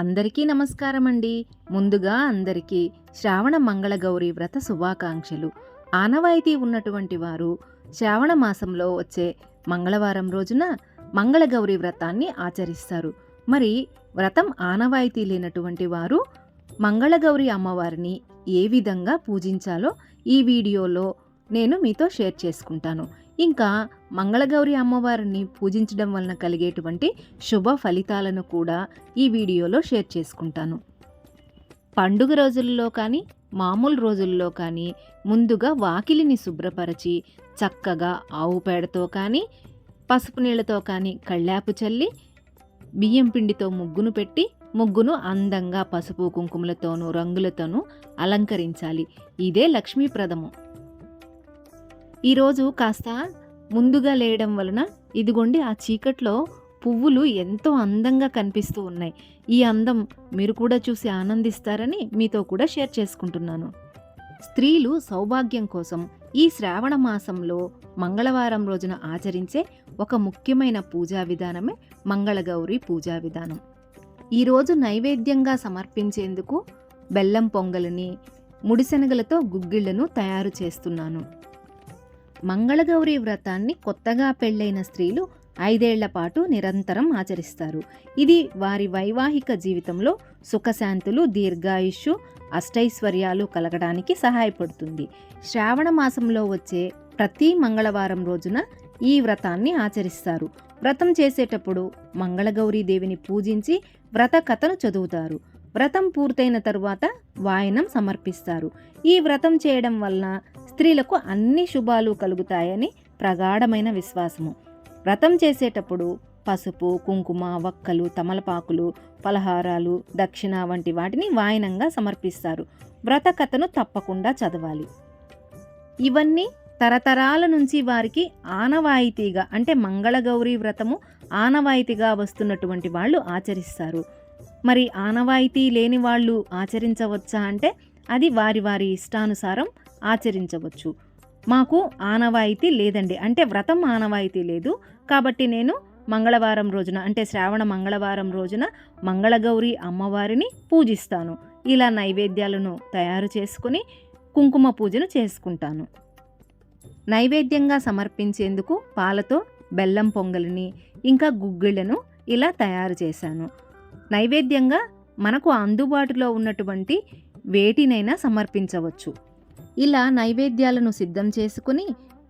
అందరికీ నమస్కారం అండి ముందుగా అందరికీ శ్రావణ మంగళగౌరి వ్రత శుభాకాంక్షలు. ఆనవాయితీ ఉన్నటువంటి వారు శ్రావణ మాసంలో వచ్చే మంగళవారం రోజున మంగళగౌరి వ్రతాన్ని ఆచరిస్తారు. మరి వ్రతం ఆనవాయితీ లేనటువంటి వారు మంగళగౌరి అమ్మవారిని ఏ విధంగా పూజించాలో ఈ వీడియోలో నేను మీతో షేర్ చేసుకుంటాను. ఇంకా మంగళగౌరి అమ్మవారిని పూజించడం వలన కలిగేటువంటి శుభ ఫలితాలను కూడా ఈ వీడియోలో షేర్ చేసుకుంటాను. పండుగ రోజుల్లో కానీ మామూలు రోజుల్లో కానీ ముందుగా వాకిలిని శుభ్రపరచి చక్కగా ఆవు పేడతో కానీ పసుపు నీళ్ళతో కానీ కళ్ళాపు చల్లి బియ్యం పిండితో ముగ్గును పెట్టి ముగ్గును అందంగా పసుపు కుంకుమలతోనూ రంగులతోనూ అలంకరించాలి. ఇదే లక్ష్మీప్రదము ఈరోజు కాస్త ముందుగా లేయడం వలన ఇదిగోండి ఆ చీకట్లో పువ్వులు ఎంతో అందంగా కనిపిస్తూ ఉన్నాయి. ఈ అందం మీరు కూడా చూసి ఆనందిస్తారని మీతో కూడా షేర్ చేసుకుంటున్నాను. స్త్రీలు సౌభాగ్యం కోసం ఈ శ్రావణ మాసంలో మంగళవారం రోజున ఆచరించే ఒక ముఖ్యమైన పూజా విధానమే మంగళగౌరి పూజా విధానం. ఈరోజు నైవేద్యంగా సమర్పించేందుకు బెల్లం పొంగలిని ముడిశనగలతో గుగ్గిళ్ళను తయారు చేస్తున్నాను. మంగళగౌరి వ్రతాన్ని కొత్తగా పెళ్ళైన స్త్రీలు ఐదేళ్ళ పాటు నిరంతరం ఆచరిస్తారు. ఇది వారి వైవాహిక జీవితంలో సుఖశాంతులు దీర్ఘాయుష్యు అష్టైశ్వర్యాలు కలగడానికి సహాయపడుతుంది. శ్రావణ మాసంలో వచ్చే ప్రతి మంగళవారం రోజున ఈ వ్రతాన్ని ఆచరిస్తారు. వ్రతం చేసేటప్పుడు మంగళగౌరీ దేవిని పూజించి వ్రత కథను చదువుతారు. వ్రతం పూర్తయిన తరువాత వాయనం సమర్పిస్తారు. ఈ వ్రతం చేయడం వలన స్త్రీలకు అన్ని శుభాలు కలుగుతాయని ప్రగాఢమైన విశ్వాసము. వ్రతం చేసేటప్పుడు పసుపు కుంకుమ వక్కలు తమలపాకులు పలహారాలు దక్షిణ వంటి వాటిని వాయనంగా సమర్పిస్తారు. వ్రత కథను తప్పకుండా చదవాలి. ఇవన్నీ తరతరాల నుంచి వారికి ఆనవాయితీగా అంటే మంగళగౌరి వ్రతము ఆనవాయితీగా వస్తున్నటువంటి వాళ్ళు ఆచరిస్తారు. మరి ఆనవాయితీ లేని వాళ్ళు ఆచరించవచ్చా అంటే అది వారి వారి ఇష్టానుసారం ఆచరించవచ్చు. మాకు ఆనవాయితీ లేదండి. అంటే వ్రతం ఆనవాయితీ లేదు. కాబట్టి నేను మంగళవారం రోజున అంటే శ్రావణ మంగళవారం రోజున మంగళగౌరి అమ్మవారిని పూజిస్తాను. ఇలా నైవేద్యాలను తయారు చేసుకుని కుంకుమ పూజను చేసుకుంటాను. నైవేద్యంగా సమర్పించేందుకు పాలతో బెల్లం పొంగలిని ఇంకా గుగ్గిళ్ళను ఇలా తయారు చేశాను. నైవేద్యంగా మనకు అందుబాటులో ఉన్నటువంటి వేటినైనా సమర్పించవచ్చు. ఇలా నైవేద్యాలను సిద్ధం చేసుకుని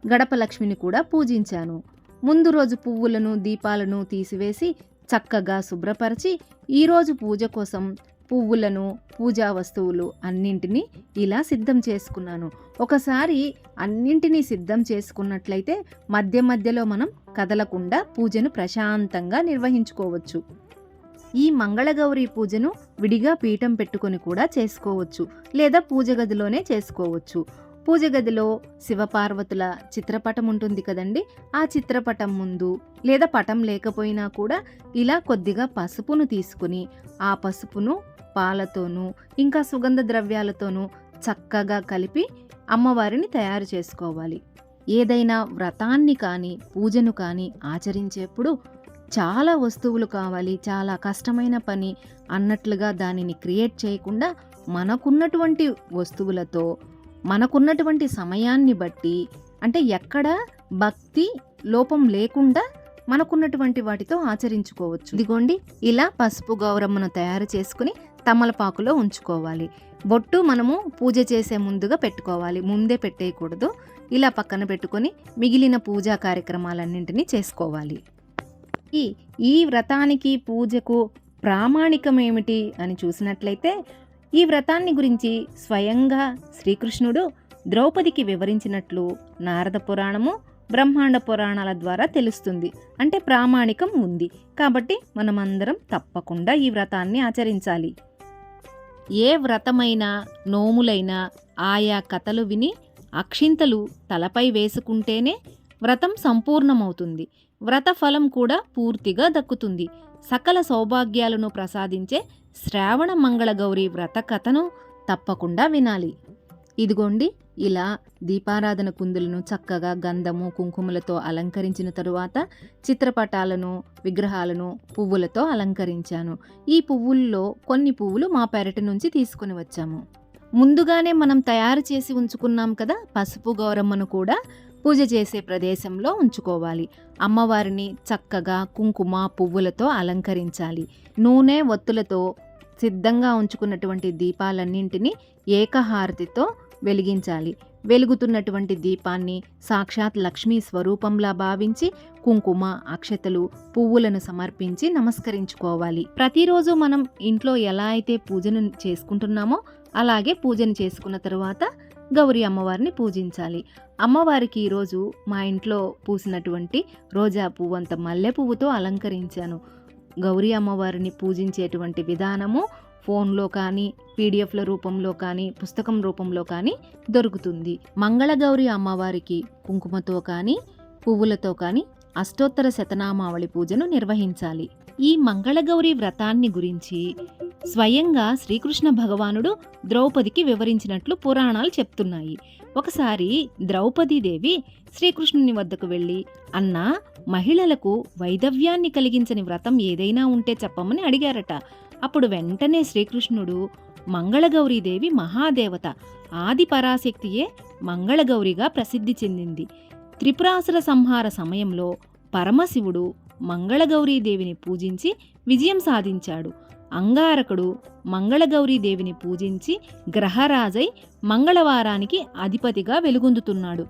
గడపలక్ష్మిని కూడా పూజించాను. ముందు రోజు పువ్వులను దీపాలను తీసివేసి చక్కగా శుభ్రపరిచి ఈరోజు పూజ కోసం పువ్వులను పూజా వస్తువులు అన్నింటినీ ఇలా సిద్ధం చేసుకున్నాను. ఒకసారి అన్నింటినీ సిద్ధం చేసుకున్నట్లయితే మధ్య మధ్యలో మనం కదలకుండా పూజను ప్రశాంతంగా నిర్వహించుకోవచ్చు. ఈ మంగళగౌరి పూజను విడిగా పీఠం పెట్టుకొని కూడా చేసుకోవచ్చు లేదా పూజ గదిలోనే చేసుకోవచ్చు. పూజ గదిలో శివపార్వతుల చిత్రపటం ఉంటుంది కదండి. ఆ చిత్రపటం ముందు లేదా పటం లేకపోయినా కూడా ఇలా కొద్దిగా పసుపును తీసుకుని ఆ పసుపును పాలతోనూ ఇంకా సుగంధ ద్రవ్యాలతోనూ చక్కగా కలిపి అమ్మవారిని తయారు చేసుకోవాలి. ఏదైనా వ్రతాన్ని కానీ పూజను కానీ ఆచరించేప్పుడు చాలా వస్తువులు కావాలి చాలా కష్టమైన పని అన్నట్లుగా దానిని క్రియేట్ చేయకుండా మనకున్నటువంటి వస్తువులతో మనకున్నటువంటి సమయాన్ని బట్టి అంటే ఎక్కడ భక్తి లోపం లేకుండా మనకున్నటువంటి వాటితో ఆచరించుకోవచ్చు. ఇదిగోండి ఇలా పసుపు గౌరమ్మను తయారు చేసుకుని తమలపాకులో ఉంచుకోవాలి. బొట్టు మనము పూజ చేసే ముందుగా పెట్టుకోవాలి. ముందే పెట్టేయకూడదు. ఇలా పక్కన పెట్టుకొని మిగిలిన పూజా కార్యక్రమాలన్నింటినీ చేసుకోవాలి. ఈ ఈ వ్రతానికి పూజకు ప్రామాణికమేమిటి అని చూసినట్లయితే ఈ వ్రతాన్ని గురించి స్వయంగా శ్రీకృష్ణుడు ద్రౌపదికి వివరించినట్లు నారద పురాణము బ్రహ్మాండ పురాణాల ద్వారా తెలుస్తుంది. అంటే ప్రామాణికం ఉంది. కాబట్టి మనమందరం తప్పకుండా ఈ వ్రతాన్ని ఆచరించాలి. ఏ వ్రతమైనా నోములైనా ఆయా కథలు విని అక్షింతలు తలపై వేసుకుంటేనే వ్రతం సంపూర్ణమవుతుంది. వ్రత ఫలం కూడా పూర్తిగా దక్కుతుంది. సకల సౌభాగ్యాలను ప్రసాదించే శ్రావణ మంగళ గౌరి వ్రత కథను తప్పకుండా వినాలి. ఇదిగోండి ఇలా దీపారాధన కుందులను చక్కగా గంధము కుంకుమలతో అలంకరించిన తరువాత చిత్రపటాలను విగ్రహాలను పువ్వులతో అలంకరించాను. ఈ పువ్వుల్లో కొన్ని పువ్వులు మా పెరటి నుంచి తీసుకుని వచ్చాము. ముందుగానే మనం తయారు చేసి ఉంచుకున్నాం కదా పసుపు గౌరమ్మను కూడా పూజ చేసే ప్రదేశంలో ఉంచుకోవాలి. అమ్మవారిని చక్కగా కుంకుమ పువ్వులతో అలంకరించాలి. నూనె ఒత్తులతో సిద్ధంగా ఉంచుకున్నటువంటి దీపాలన్నింటినీ ఏకహారతితో వెలిగించాలి. వెలుగుతున్నటువంటి దీపాన్ని సాక్షాత్ లక్ష్మీ స్వరూపంలా భావించి కుంకుమ అక్షతలు పువ్వులను సమర్పించి నమస్కరించుకోవాలి. ప్రతిరోజు మనం ఇంట్లో ఎలా అయితే పూజను చేసుకుంటున్నామో అలాగే పూజను చేసుకున్న తర్వాత గౌరీ అమ్మవారిని పూజించాలి. అమ్మవారికి ఈరోజు మా ఇంట్లో పూసినటువంటి రోజా పువ్వు అంత మల్లె పువ్వుతో అలంకరించాను. గౌరీ అమ్మవారిని పూజించేటువంటి విధానము ఫోన్లో కానీ పీడిఎఫ్ల రూపంలో కానీ పుస్తకం రూపంలో కానీ దొరుకుతుంది. మంగళగౌరి అమ్మవారికి కుంకుమతో కానీ పువ్వులతో కానీ అష్టోత్తర శతనామావళి పూజను నిర్వహించాలి. ఈ మంగళగౌరి వ్రతాన్ని గురించి స్వయంగా శ్రీకృష్ణ భగవానుడు ద్రౌపదికి వివరించినట్లు పురాణాలు చెప్తున్నాయి. ఒకసారి ద్రౌపదీదేవి శ్రీకృష్ణుని వద్దకు వెళ్ళి అన్నా మహిళలకు వైదవ్యాన్ని కలిగించని వ్రతం ఏదైనా ఉంటే చెప్పమని అడిగారట. అప్పుడు వెంటనే శ్రీకృష్ణుడు మంగళగౌరీదేవి మహాదేవత ఆది పరాశక్తియే మంగళగౌరిగా ప్రసిద్ధి చెందింది. త్రిపురాసుర సంహార సమయంలో పరమశివుడు మంగళగౌరీదేవిని పూజించి విజయం సాధించాడు. అంగారకుడు మంగళగౌరీదేవిని పూజించి గ్రహరాజై మంగళవారానికి అధిపతిగా వెలుగొందుతున్నాడు.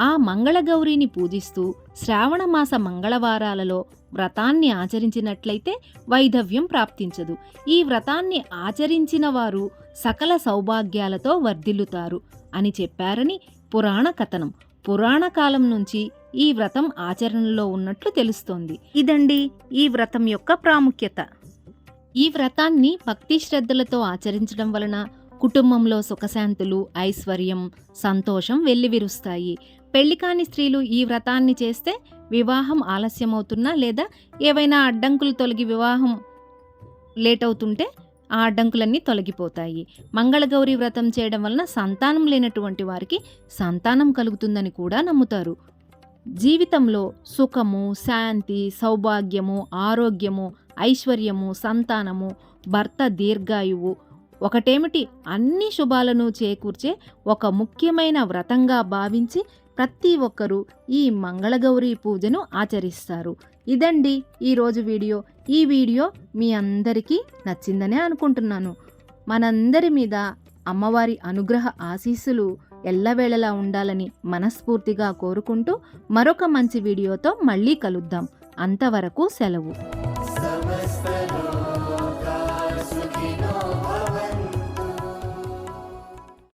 ఆ మంగళగౌరిని పూజిస్తూ శ్రావణమాస మంగళవారాలలో వ్రతాన్ని ఆచరించినట్లయితే వైధవ్యం ప్రాప్తించదు. ఈ వ్రతాన్ని ఆచరించిన వారు సకల సౌభాగ్యాలతో వర్ధిల్లుతారు అని చెప్పారని పురాణ కథనం. పురాణ కాలం నుంచి ఈ వ్రతం ఆచరణలో ఉన్నట్లు తెలుస్తోంది. ఇదండి ఈ వ్రతం యొక్క ప్రాముఖ్యత. ఈ వ్రతాన్ని భక్తి శ్రద్ధలతో ఆచరించడం వలన కుటుంబంలో సుఖశాంతులు ఐశ్వర్యం సంతోషం వెల్లివిరుస్తాయి. పెళ్ళి కాని స్త్రీలు ఈ వ్రతాన్ని చేస్తే వివాహం ఆలస్యమవుతున్నా లేదా ఏవైనా అడ్డంకులు తొలగి వివాహం లేట్ అవుతుంటే ఆ అడ్డంకులన్నీ తొలగిపోతాయి. మంగళగౌరి వ్రతం చేయడం వలన సంతానం లేనటువంటి వారికి సంతానం కలుగుతుందని కూడా నమ్ముతారు. జీవితంలో సుఖము శాంతి సౌభాగ్యము ఆరోగ్యము ఐశ్వర్యము సంతానము భర్త దీర్ఘాయువు. ఒకటేమిటి? అన్ని శుభాలను చేకూర్చే ఒక ముఖ్యమైన వ్రతంగా భావించి ప్రతి ఒక్కరూ ఈ మంగళగౌరి పూజను ఆచరిస్తారు. ఇదండి ఈరోజు వీడియో. ఈ వీడియో మీ అందరికీ నచ్చిందనే అనుకుంటున్నాను. మనందరి మీద అమ్మవారి అనుగ్రహ ఆశీస్సులు ఎల్లవేళలా ఉండాలని మనస్ఫూర్తిగా కోరుకుంటూ మరొక మంచి వీడియోతో మళ్ళీ కలుద్దాం. అంతవరకు సెలవు.